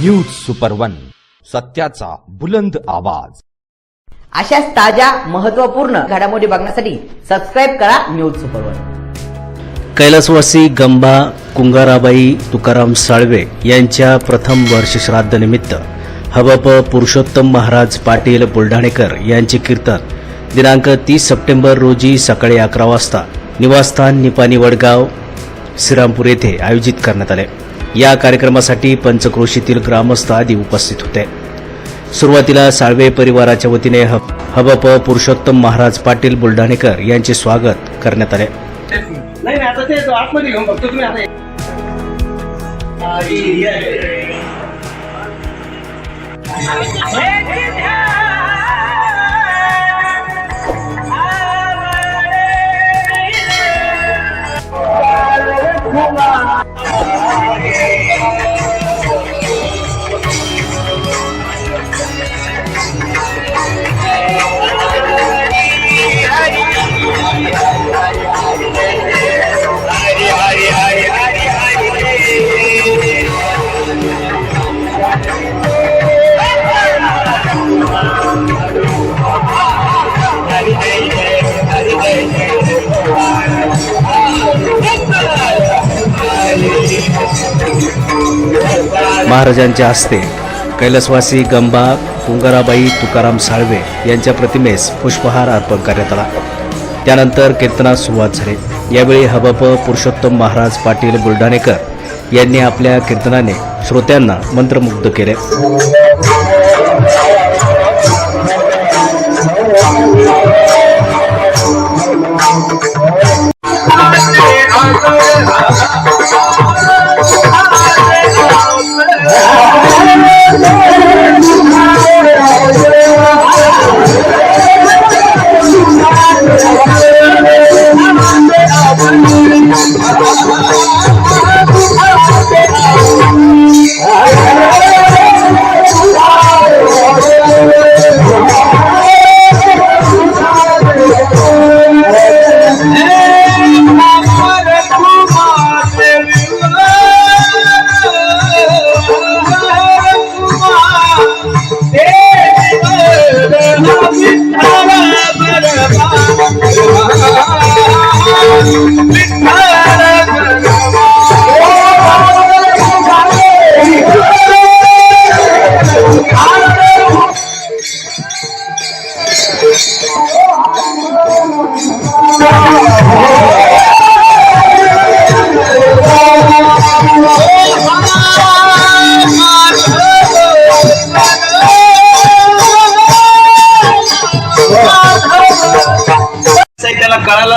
News super one सत्याचा बुलंद आवाज. अशाच ताज्या महत्त्वपूर्ण घडामोडी बघण्यासाठी सबस्क्राईब करा न्यूज सुपर वन कैलासवासी गंबा कुंगाराबाई तुकाराम साळवे यांच्या प्रथम वर्षश्राद्धनिमित्त हवप पुरुषोत्तम महाराज पाटील बुलढाणेकर यांचे कीर्तन दिनांक तीस सप्टेंबर रोजी सकाळी अकरा वाजता निवासस्थान निपाणी वडगाव श्रीरामपूर येथे आयोजित करण्यात आले. या कार्यक्रमासाठी पंचक्रोशीतील ग्रामस्थ आदी उपस्थित होते. सुरुवातीला साळवे परिवाराच्या वतीने हब- हबप पुरुषोत्तम महाराज पाटील बुलढाणेकर यांचे स्वागत करण्यात आले. नाही महाराजांच्या हस्ते कैलासवासी गंबा कुंगाराबाई तुकाराम साळवे यांच्या प्रतिमेस पुष्पहार अर्पण करण्यात आला. त्यानंतर कीर्तनास सुरुवात झाली. यावेळी हबप पुरुषोत्तम महाराज पाटील बुलढाणेकर यांनी आपल्या कीर्तनाने श्रोत्यांना मंत्रमुग्ध केले. त्याला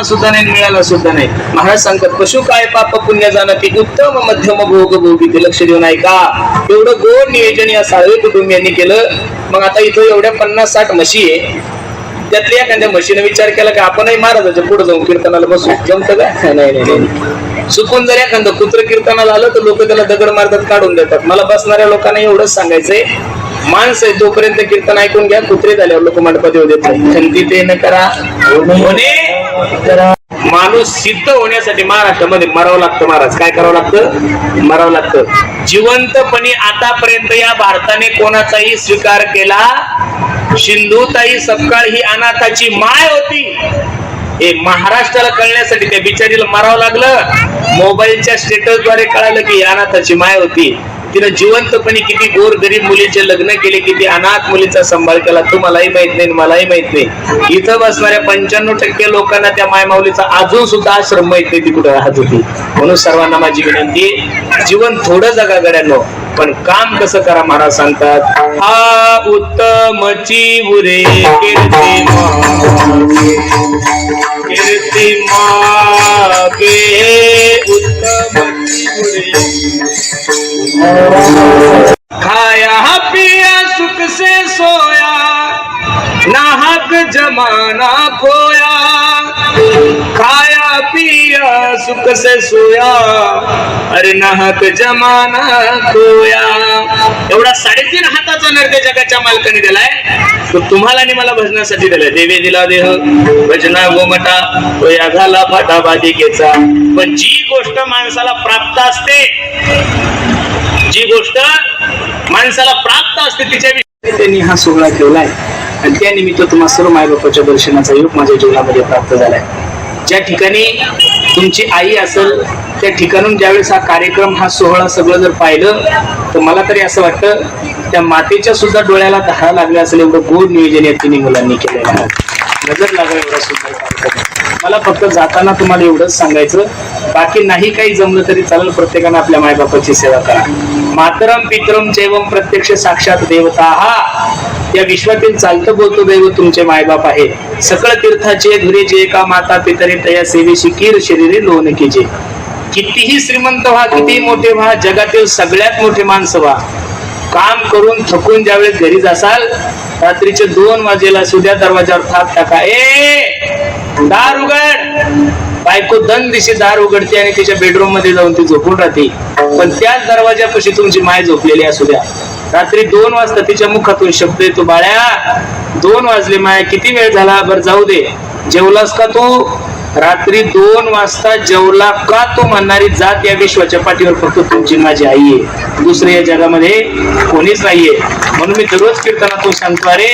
कळाला सुद्धा नाही मिळाला सुद्धा नाही. महाराज सांगतात पशु काय पाप पुण्य जाणं की उत्तम मध्यम भोग भोगी ते लक्ष देऊन ऐका. एवढं गोड नियोजन या साळवे कुटुंबियांनी केलं. मग आता इथं एवढ्या पन्नास साठ म्हशी आहे. त्यातल्या एखाद्या म्हशीने विचार केला की आपणही महाराजाच्या पुढे जाऊन कीर्तनाला बसू. जमतं का? नाही नाही चुकून जर एखादं कुत्र कीर्तनाला आलं तर लोक त्याला दगड मारतात काढून देतात. मला बसणाऱ्या लोकांना एवढंच सांगायचंय. माणसं आहे तोपर्यंत कीर्तन ऐकून घ्या. कुत्रे झाल्यावर लोक मंडपात येऊ देत नाही खंती ते न करा. माणूस सिद्ध होण्यासाठी महाराष्ट्रामध्ये मरावं लागतं महाराज. काय करावं लागतं? मरावं लागतं. जिवंतपणे आतापर्यंत या भारताने कोणाचाही स्वीकार केला सिंधुताई सपकाळ ही अनाथाची माय होती. हे महाराष्ट्राला कळण्यासाठी त्या बिचारीला मरावं लागलं. मोबाईलच्या स्टेटसद्वारे कळालं की अनाथाची माय होती. तिनं जिवंतपणे किती गोर गरीब मुलीचे लग्न केले किती अनाथ मुलीचा सांभाळ केला तुम्हालाही माहीत नाही आणि मलाही माहीत नाही. इथं बसणाऱ्या पंच्याण्णव टक्के लोकांना त्या मायमाऊलीचा अजून सुद्धा आश्रम माहीत नाही ती कुठे राहत होती. म्हणून सर्वांना माझी विनंती जीवन थोडं जगा गड्यांनो पण काम कसं करा महाराज सांगतात. हा उत्तमची उरे खाया पिया सुख से सोया नाहक जमाना खोया। खाया पिया सुख से सोया अरे नाहक जमाना खोया। एवढा साडेतीन हाताचा नर जगाच्या मालकाने दिलाय. तो तुम्हाला आणि मला भजनासाठी दिलाय. देवे दिला देह भजना गोमटा तो या झाला फाटा बाधिकेचा. पण जी गोष्ट माणसाला प्राप्त असते जी गोष्ट माणसाला प्राप्त असते तिच्या त्यांनी हा सोहळा ठेवलाय. आणि त्यानिमित्त तुम्हाला सर्व मायबापाच्या दर्शनाचा योग माझ्या जीवनामध्ये प्राप्त झालाय. ज्या ठिकाणी तुमची आई असेल त्या ठिकाणून ज्यावेळेस हा कार्यक्रम हा सोहळा सगळं जर पाहिलं तर मला तरी असं वाटतं त्या मातेच्या सुद्धा डोळ्याला धारा लागल्या असेल एवढं गोड नियोजन या तिन्ही मुलांनी केलेलं आहे. नजर लागलं एवढा सुंदर कार्यक्रम. मला फक्त जाताना तुम्हाला एवढंच सांगायचं बाकी नाही काही जमलं तरी चालेल प्रत्येकाने आपल्या मायबापाची सेवा करा. मातरम पितरम जैवम प्रत्यक्ष साक्षात देवता हा या विश्वातील चालतं बोलतो दैव तुमचे मायबाप आहे. सकळ तीर्थाचे धुरे जे का माता पितरे तया सेवेशी कीर शरीरे लोन कितीही श्रीमंत व्हा कितीही मोठे व्हा जगातील सगळ्यात मोठे माणसं व्हा. काम करून थकून ज्यावेळेस घरी जासाल रात्रीचे दोन वाजेला सुद्या दरवाजावर थाप टाका. ए! दार उघड. बायको दन दिशी दार उघडते आणि तिच्या बेडरूममध्ये जाऊन ती झोपून राहते. पण त्याच दरवाजापाशी तुमची माय झोपलेली असू द्या. रात्री दोन वाजता तिच्या मुखातून शब्द येतो बाळ्या दोन वाजले माया किती वेळ झाला? बर जाऊ दे. जेवलास का तू? रात्री दोन वाजता जेवला का तो म्हणणारी जात या विश्वाच्या पाठीवर फक्त तुमची माझी आई आहे. दुसऱ्या या जगामध्ये कोणीच नाहीये. म्हणून मी दररोज कीर्तनातून सांगतो अरे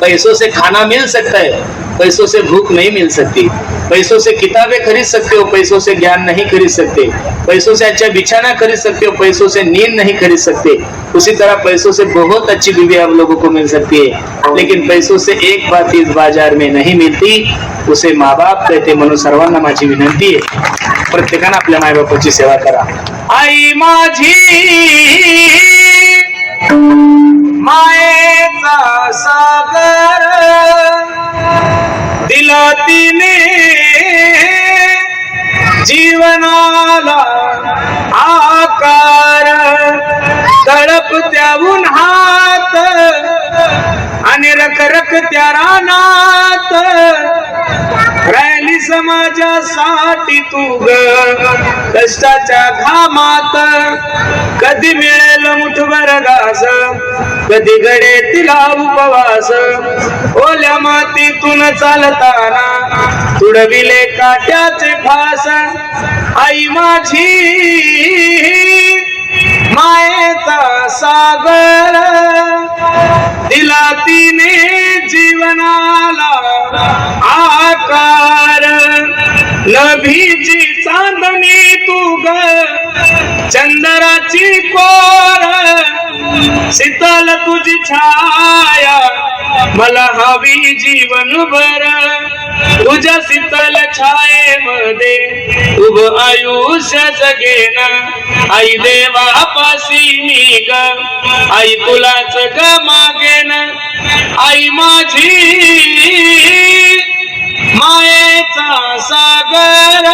पैसों से खाना मिल सकता है पैसों से भूख नहीं मिल सकती। पैसों से किताबें खरीद सकते हो पैसों से ज्ञान नहीं खरीद सकते। पैसों से अच्छा बिछाना खरीद सकते हो पैसों से नींद नहीं खरीद सकते। उसी तरह पैसों से बहुत अच्छी बीवी आप लोगों को मिल सकती है। लेकिन पैसों से एक बात इस बाजार में नहीं मिलती उसे माँ बाप कहते म्हणून सर्वांना माझी विनंती आहे प्रत्येकानं आपल्या मायबापाची सेवा करा। आई माझी! मायेचा सागर. दिला तिने जीवनाला आकार. तळप त्या उन्हात आणि रखरख त्या रानात माझ्या साठी तू ग. कष्टाच्या घामात कधी मिळेल मुठभर घास? कधी घडे तिला उपवास? ओल्या मातीतून चालताना तुडविले काट्याचे फास. आई माझी मायेचा सागर. दिला तिने जीवनाला आकार. नभीची चांदणी तू ग चंदराची कोर. शीतल तुझी छाया. मला हवी जीवन भर तुझ्या शीतल छायेमध्ये उभ आयुष्य जगेन आई देवापासी मी ग आई तुलाच ग मागेन आई माझी मायेचा सागर.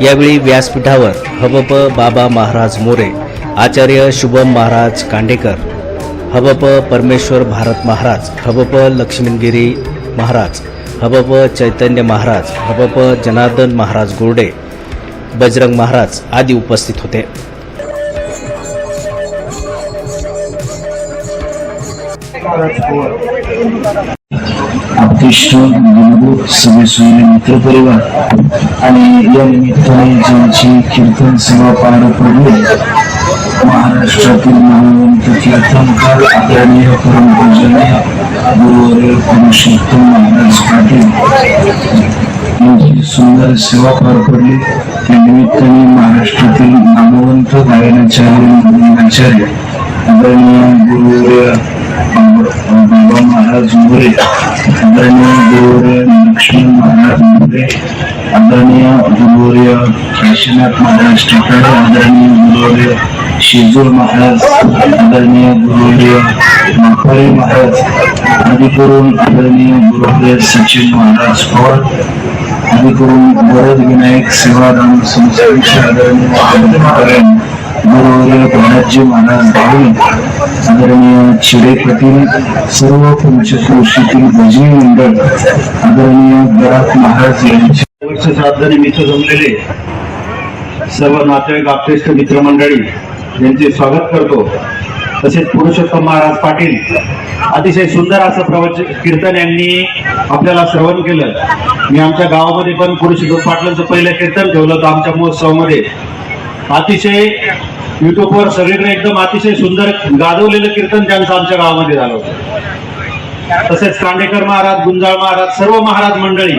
यावेळी व्यासपीठावर हबप बाबा महाराज मोरे आचार्य शुभम महाराज कांडेकर हबप परमेश्वर भारत महाराज हबप लक्ष्मीगिरी महाराज हबप चैतन्य महाराज हबप जनार्दन महाराज गोरडे बजरंग महाराज आदी उपस्थित होते. अतिष्ट बंधू सगळे मित्रपरिवार. आणि या निमित्ताने ज्यांची कीर्तन सेवा पार पडली महाराष्ट्रातील महावंत कीर्तनकार आदरणीय परमपूजनीय गुरुवरील पुरुषोत्तम महाराज पाटील. यांची सुंदर सेवा पार पडली. त्या निमित्ताने महाराष्ट्रातील नामवंत गायनाचार्य आचार्य आदरणीय गुरुवर्य बाबा महाराज मोरे आदरणीय गुरुवर्य लक्ष्मण महाराज मोरे आदरणीय गुरुवर्य काशीनाथ महाराज ठाकरे आदरणीय गुरुवर्य शिजूर महाराज आदरणीय गुरुवर्य मापारी महाराज आदी करून आदरणीय गुरुवर्य सचिन महाराज पवार आदी करून वरद विनायक सेवादान संस्थेचे आदरणीय महाराज गुरुवर्य बालाजी महाराज भावी आदरणीय चिडेपतील सर्व पंचक्रोशीतील भजनी मंडळ आदरणीय गरात महाराज यांचे वर्ष श्राद्धनिमित्त जमलेले सर्व नातेवाईक आप्तेष्ट मित्रमंडळी यांचे स्वागत करतो. तसेच पुरुषोत्तम महाराज पाटील अतिशय सुंदर असं प्रवचन कीर्तन यांनी आपल्याला श्रवण केलं. मी आमच्या गावामध्ये पण पुरुषोत्तम पाटलांचं पहिलं कीर्तन ठेवलं होतं आमच्या महोत्सवामध्ये. अतिशय युट्यूबवर सगळीकडे एकदम अतिशय सुंदर गाजवलेलं कीर्तन त्यांचं आमच्या गावामध्ये झालं होतं. तसेच कांडेकर महाराज गुंजाळ महाराज सर्व महाराज मंडळी.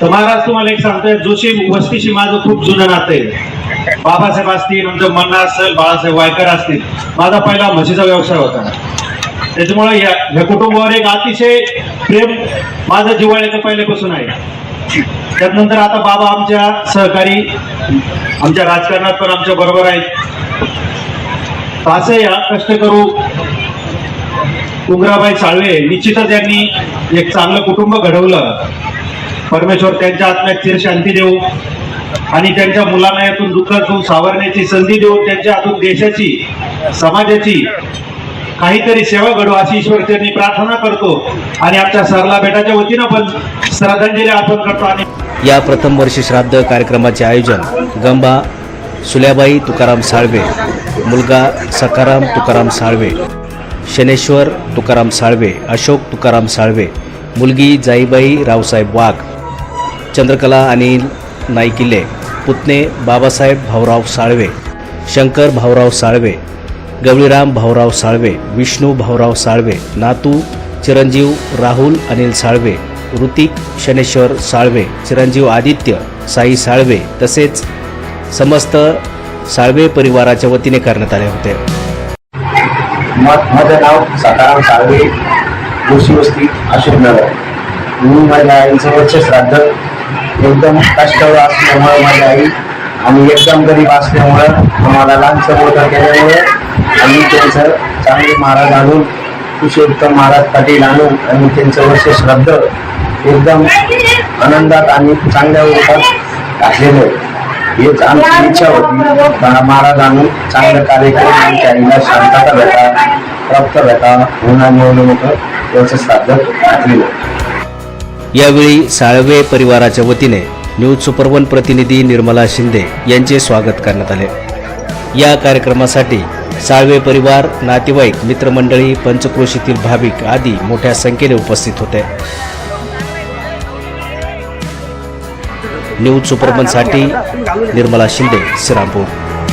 तर महाराज तुम्हाला एक सांगतोय जोशी वस्तीशी माझं खूप जुनं नातं आहे. बाबासाहेब असतील नंतर मन्ना असेल बाळासाहेब वायकर असतील. माझा पहिला म्हशीचा व्यवसाय होता. त्याच्यामुळे या कुटुंबावर एक अतिशय प्रेम माझं जिवाळ्याचं पहिल्यापासून आहे. त्यानंतर आता बाबा आमच्या सहकारी आमच्या राजकारणात पण आमच्या बरोबर आहेत. असे असं या कष्ट करू कुंगराबाई साळवे निश्चितच यांनी एक चांगलं कुटुंब घडवलं. परमेश्वर त्यांच्या आत्म्यात चिर शांती देऊ आणि त्यांच्या मुलांना यातून दुःखातून सावरण्याची संधी देऊन त्यांच्या हातून देशाची समाजाची काहीतरी सेवा घडू अशी ईश्वर त्यांनी प्रार्थना करतो. आणि आमच्या सरला बेटाच्या वतीनं पण श्रद्धांजली अर्पण करतो आणि या प्रथम वर्षी श्राद्ध कार्यक्रमाचे आयोजन गंबा सुल्याबाई तुकाराम साळवे मुलगा सकाराम तुकाराम साळवे शनेश्वर तुकाराम साळवे अशोक तुकाराम साळवे मुलगी जाईबाई रावसाहेब वाघ चंद्रकला अनिल नाईकिले पुतणे बाबासाहेब भाऊराव साळवे शंकर भाऊराव साळवे गवळीराम भाऊराव साळवे विष्णू भाऊराव साळवे नातू चिरंजीव राहुल अनिल साळवे ऋतिक शनेश्वर साळवे चिरंजीव आदित्य साई साळवे तसेच समस्त साळवे परिवाराच्या वतीने करण्यात आले होते. माझं नाव सकाराम साळवे जोशी वस्ती अशोकनगर मी माझ्या आईचं वर्ष श्राद्ध एकदम कष्टावर असल्यामुळं माझी आई आणि एकदम गरीब असल्यामुळं आम्हाला लहान मोठं केल्यामुळं आम्ही त्यांचं चांगले महाराज आणून पुरुषोत्तम महाराज पाटील आणून आणि त्यांचं वर्ष श्रद्ध एकदम आनंदात आणि चांगल्या रूपात टाकलेलं आहे. हेच आमची इच्छा होती. महाराज आणून चांगलं कार्यक्रम आमच्या आईला शांतता भेटा प्राप्त भेटा म्हणून एवढं याचं श्राद्ध टाकलेलं यावेळी साळवे परिवाराच्या वतीने न्यूज सुपरवन प्रतिनिधी निर्मला शिंदे यांचे स्वागत करण्यात आले. या कार्यक्रमासाठी साळवे परिवार नातेवाईक मित्रमंडळी पंचक्रोशीतील भाविक आदी मोठ्या संख्येने उपस्थित होते. न्यूज सुपरमनसाठी निर्मला शिंदे श्रीरामपूर.